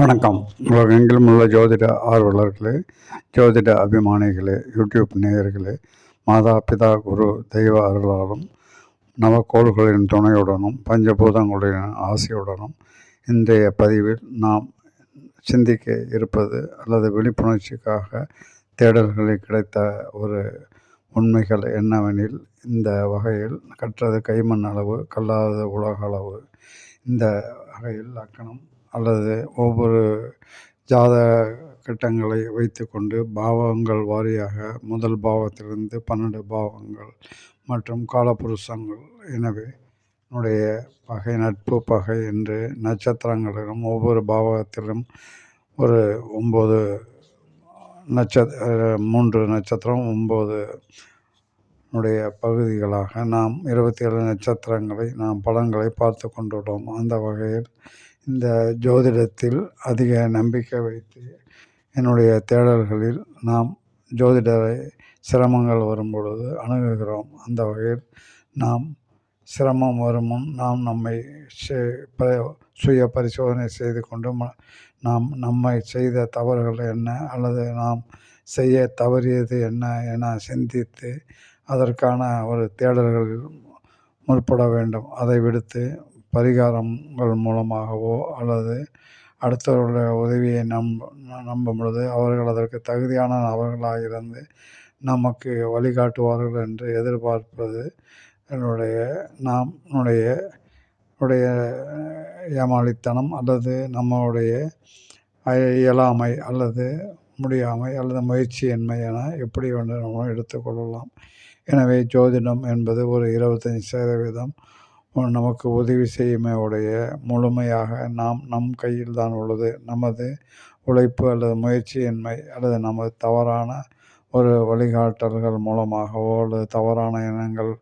வணக்கம். உலகெங்கிலும் உள்ள ஜோதிட ஆர்வலர்களே ஜோதிட அபிமானிகளே யூடியூப் நேயர்களே மாதா பிதா குரு தெய்வ அருளாலும் நவக்கோள்களின் துணையுடனும் பஞ்சபூதங்களின் ஆசையுடனும் இன்றைய பதிவில் நாம் சிந்திக்க இருப்பது அல்லது விழிப்புணர்ச்சிக்காக தேடல்களில் கிடைத்த ஒரு உண்மைகள் என்னவெனில் இந்த வகையில் கற்றது கைமண் அளவு கல்லாதது உலக அளவு இந்த வகையில் லக்கணம் அல்லது ஒவ்வொரு ஜாதக கட்டங்களை வைத்துக்கொண்டு பாவங்கள் வாரியாக முதல் பாவத்திலிருந்து பன்னெண்டு பாவங்கள் மற்றும் காலபுருஷங்கள். எனவே என்னுடைய பகை நட்பு பகை என்று நட்சத்திரங்களிலும் ஒவ்வொரு பாவத்திலும் ஒரு ஒம்பது நட்சத்திர மூன்று நட்சத்திரம் ஒம்பது உடைய பகுதிகளாக நாம் இருபத்தி ஏழு நட்சத்திரங்களை நாம் பலன்களை பார்த்து கொண்டுள்ளோம். அந்த வகையில் இந்த ஜோதிடத்தில் அதிக நம்பிக்கை வைத்து என்னுடைய தேடல்களில் நாம் ஜோதிடரை சிரமங்கள் வரும்பொழுது அணுகுகிறோம். அந்த வகையில் நாம் சிரமம் வரும் முன் நாம் நம்மை செ- சுய பரிசோதனை செய்து கொண்டு நாம் நம்மை செய்த தவறுகள் என்ன அல்லது நாம் செய்ய தவறியது என்ன என சிந்தித்து அதற்கான ஒரு தேடல்களில் முற்பட வேண்டும். அதை விடுத்து பரிகாரங்கள் மூலமாகவோ அல்லது அடுத்தவர்களுடைய உதவியை நம்ப நம்பும் பொழுது அவர்கள் அதற்கு தகுதியான நபர்களாக இருந்து நமக்கு வழிகாட்டுவார்கள் என்று எதிர்பார்ப்பது என்னுடைய நாம் நம்முடைய உடைய ஏமாளித்தனம் அல்லது நம்மளுடைய இயலாமை அல்லது முடியாமை அல்லது முயற்சியின்மை என எப்படி ஒன்று நம்ம எடுத்துக்கொள்ளலாம் எனவே ஜோதிடம் என்பது ஒரு இருபத்தஞ்சி சதவீதம் நமக்கு உதவி செய்யுமே உடைய முழுமையாக நாம் நம் கையில் தான் உள்ளது. நமது உழைப்பு அல்லது முயற்சியின்மை அல்லது நமது தவறான ஒரு வழிகாட்டல்கள் மூலமாகவோ அல்லது தவறான எண்ணங்கள்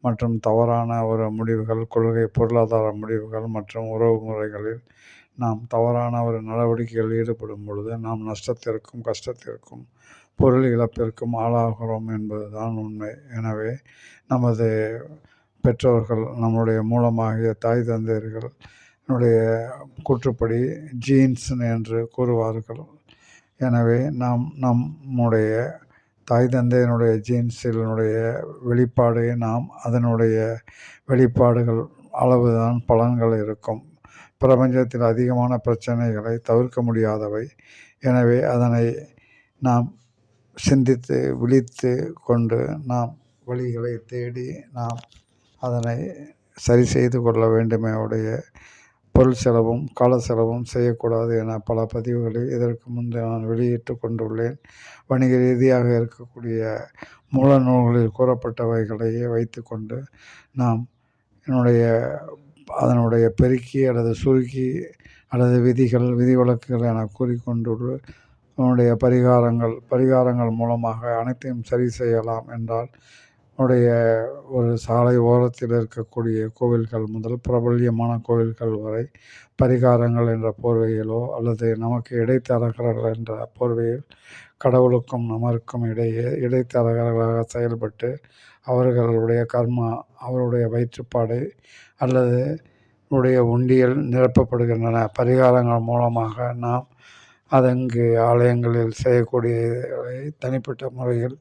மற்றும் தவறான ஒரு முடிவுகள் கொள்கை பொருளாதார முடிவுகள் மற்றும் உறவு முறைகளில் நாம் தவறான ஒரு நடவடிக்கைகளில் ஈடுபடும் பொழுது நாம் நஷ்டத்திற்கும் கஷ்டத்திற்கும் பொருள் இழப்பிற்கும் ஆளாகிறோம் என்பதுதான் உண்மை. எனவே நமது பெற்றோர்கள் நம்முடைய மூலமாகிய தாய் தந்தையர்கள் என்னுடைய கூற்றுப்படி ஜீன்ஸ் என்று கூறுவார்கள். எனவே நாம் நம்முடைய தாய் தந்தையினுடைய ஜீன்ஸினுடைய வெளிப்பாடு நாம் அதனுடைய வெளிப்பாடுகள் அளவுதான் பலன்கள் இருக்கும். பிரபஞ்சத்தில் அதிகமான பிரச்சனைகளை தவிர்க்க முடியாதவை. எனவே அதனை நாம் சிந்தித்து விழித்து கொண்டு நாம் வழிகளை தேடி நாம் அதனை சரி செய்து கொள்ள வேண்டுமே உடைய பொருள் செலவும் கால செலவும் செய்யக்கூடாது என பல பதிவுகளில் இதற்கு முன்பு நான் வெளியிட்டு கொண்டுள்ளேன். வணிக ரீதியாக இருக்கக்கூடிய மூல நூல்களில் கூறப்பட்டவைகளையே வைத்துக்கொண்டு நாம் என்னுடைய அதனுடைய பெருக்கி அல்லது சுருக்கி அல்லது விதிகள் விதிவிலக்குகள் என கூறிக்கொண்டுள்ள அவனுடைய பரிகாரங்கள் பரிகாரங்கள் மூலமாக அனைத்தையும் சரி செய்யலாம் என்றால் உன்னுடைய ஒரு சாலை ஓரத்தில் இருக்கக்கூடிய கோவில்கள் முதல் பிரபல்யமான கோவில்கள் வரை பரிகாரங்கள் என்ற போர்வையிலோ அல்லது நமக்கு இடைத்தரகர்கள் என்ற போர்வையில் கடவுளுக்கும் நமக்கும் இடையே இடைத்தரகர்களாக செயல்பட்டு அவர்களுடைய கர்மா அவருடைய வயிற்றுப்பாடு அல்லது உடைய உண்டியல் நிரப்பப்படுகின்றன. பரிகாரங்கள் மூலமாக நாம் அதங்கு ஆலயங்களில் செய்யக்கூடிய தனிப்பட்ட முறையில்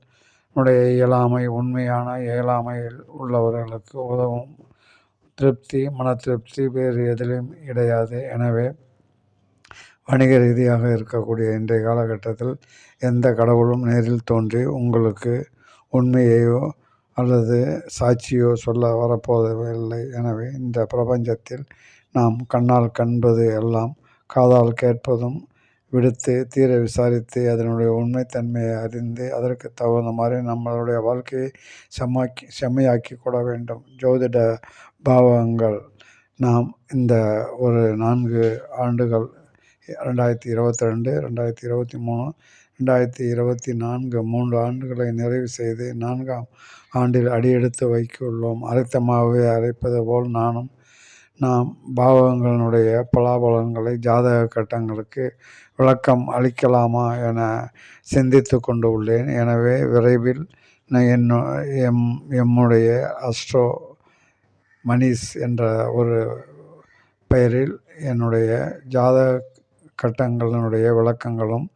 உடைய இயலாமை உண்மையான இயலாமையில் உள்ளவர்களுக்கு உதவும். திருப்தி மன திருப்தி வேறு எதிலும் கிடையாது. எனவே வணிக ரீதியாக இருக்கக்கூடிய இன்றைய காலகட்டத்தில் எந்த கடவுளும் நேரில் தோன்றி உங்களுக்கு உண்மையையோ அல்லது சாட்சியோ சொல்ல வரப்போவதில்லை. எனவே இந்த பிரபஞ்சத்தில் நாம் கண்ணால் கண்பது எல்லாம் காதால் கேட்பதும் விடுத்து தீர விசாரித்து அதனுடைய உண்மைத்தன்மையை அறிந்து அதற்கு தகுந்த மாதிரி நம்மளுடைய வாழ்க்கையை செம்மாக்கி செம்மையாக்கி கொள்ள வேண்டும். ஜோதிட பாவங்கள் நாம் இந்த ஒரு நான்கு ஆண்டுகள் ரெண்டாயிரத்தி இருபத்தி ரெண்டு ரெண்டாயிரத்தி இருபத்தி மூணு ரெண்டாயிரத்தி இருபத்தி நான்கு மூன்று ஆண்டுகளை நிறைவு செய்து நான்காம் ஆண்டில் அடியெடுத்து வைக்க உள்ளோம். அரைத்த அரைப்பது போல் நானும் நாம் பாவங்களினுடைய பலாபலன்களை ஜாதக கட்டங்களுக்கு விளக்கம் அளிக்கலாமா என சிந்தித்து கொண்டு உள்ளேன். எனவே விரைவில் நான் எம் எம்முடைய அஸ்ட்ரோ மணிஷ் என்ற ஒரு பெயரில் என்னுடைய ஜாதக கட்டங்களினுடைய விளக்கங்களும்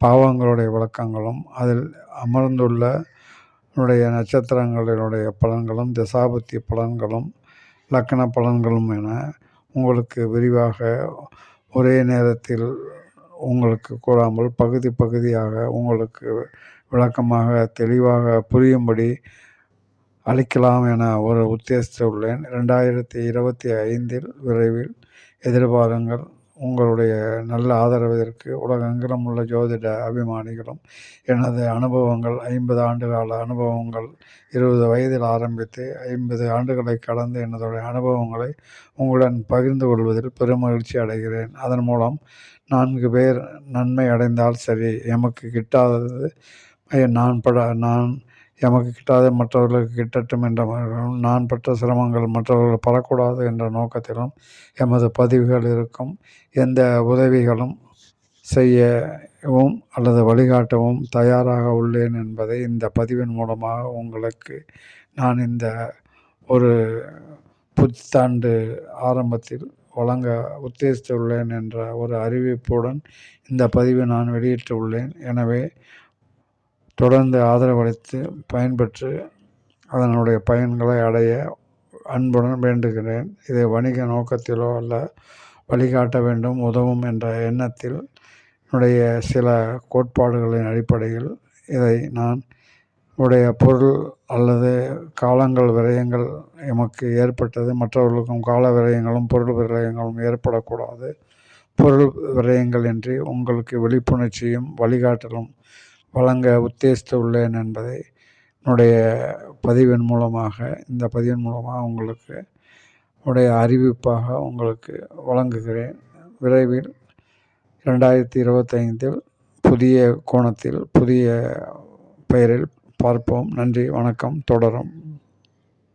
பாவங்களுடைய விளக்கங்களும் அதில் அமர்ந்துள்ள னுடைய நட்சத்திரங்களினுடைய பலன்களும் தசாபுத்தி பலன்களும் லக்கண பலன்களும் என உங்களுக்கு விரிவாக ஒரே நேரத்தில் உங்களுக்கு கூறாமல் பகுதி பகுதியாக உங்களுக்கு விளக்கமாக தெளிவாக புரியும்படி அளிக்கலாம் என ஒரு உத்தேசித்துள்ளேன். ரெண்டாயிரத்தி இருபத்தி ஐந்தில் விரைவில் எதிர்பாருங்கள். உங்களுடைய நல்ல ஆதரவிற்கு உலகெங்கிலும் உள்ள ஜோதிட அபிமானிகளும் எனது அனுபவங்கள் ஐம்பது ஆண்டுகால அனுபவங்கள் இருபது வயதில் ஆரம்பித்து ஐம்பது ஆண்டுகளை கடந்து எனதுடைய அனுபவங்களை உங்களுடன் பகிர்ந்து கொள்வதில் பெருமகிழ்ச்சி அடைகிறேன். அதன் மூலம் நான்கு பேர் நன்மை அடைந்தால் சரி எமக்கு கிட்டாதது நான் பட நான் எமக்கு கிட்டாத மற்றவர்களுக்கு கிட்டட்டும் என்ற நான் பட்ட சிரமங்கள் மற்றவர்கள் படக்கூடாது என்ற நோக்கத்திலும் எமது பதிவுகள் இருக்கும். எந்த உதவிகளும் செய்யவும் அல்லது வழிகாட்டவும் தயாராக உள்ளேன் என்பதை இந்த பதிவின் மூலமாக உங்களுக்கு நான் இந்த ஒரு புத்தாண்டு ஆரம்பத்தில் வழங்க உத்தேசித்துள்ளேன் என்ற ஒரு அறிவிப்புடன் இந்த பதிவை நான் வெளியிட்டுள்ளேன். எனவே தொடர்ந்து ஆதரவளித்து பயன்பெற்று அதனுடைய பயன்களை அடைய அன்புடன் வேண்டுகிறேன். இதை வணிக நோக்கத்திலோ அல்ல வழிகாட்ட வேண்டும் உதவும் என்ற எண்ணத்தில் என்னுடைய சில கோட்பாடுகளின் அடிப்படையில் இதை நான் உடைய பொருள் அல்லது காலங்கள் விரயங்கள் எமக்கு ஏற்பட்டது மற்றவர்களுக்கும் கால விரயங்களும் பொருள் விரயங்களும் ஏற்படக்கூடாது. பொருள் விரயங்கள் இன்றி உங்களுக்கு விழிப்புணர்ச்சியும் வழிகாட்டலும் வழங்க உத்தேசித்துள்ளேன் என்பதை என்னுடைய பதிவின் மூலமாக இந்த பதிவின் மூலமாக உங்களுக்கு உடைய அறிவிப்பாக உங்களுக்கு வழங்குகிறேன். விரைவில் ரெண்டாயிரத்தி இருபத்தைந்தில் புதிய கோணத்தில் புதிய பெயரில் பார்ப்போம். நன்றி வணக்கம் தொடரும்.